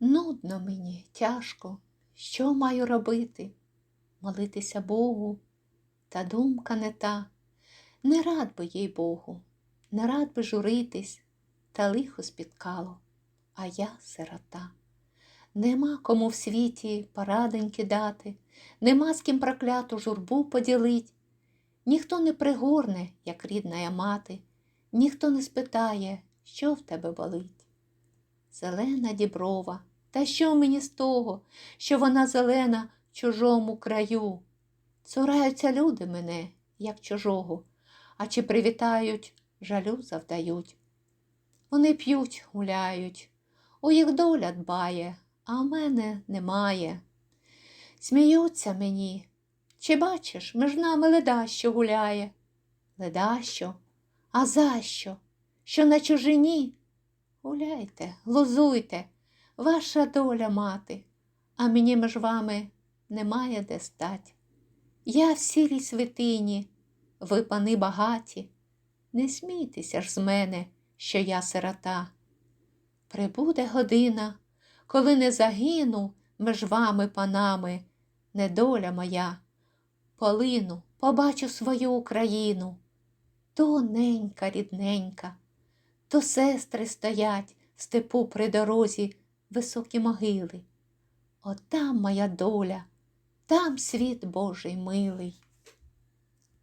Нудно мені, тяжко, що маю робити? Молитися Богу, та думка не та. Не рад би їй Богу, не рад би журитись, та лихо спіткало, а я сирота. Нема кому в світі порадоньки дати, нема з ким прокляту журбу поділить. Ніхто не пригорне, як рідна мати, ніхто не спитає, що в тебе болить. Зелена діброва, та що мені з того, що вона зелена в чужому краю? Цураються люди мене, як чужого, а чи привітають, жалю завдають. Вони п'ють, гуляють, у їх доля дбає, а в мене немає. Сміються мені. Чи бачиш, між нами леда, що гуляє? Леда що? А за що? Що на чужині? Гуляйте, лозуйте, ваша доля мати, а мені між вами немає де стать. Я в сірій святині, ви пани багаті, не смійтеся ж з мене, що я сирота. Прибуде година, коли не загину між вами, панами, недоля моя. Полину, побачу свою Україну. То ненька рідненька, то сестри стоять в степу при дорозі високі могили. О, там моя доля, там світ Божий милий.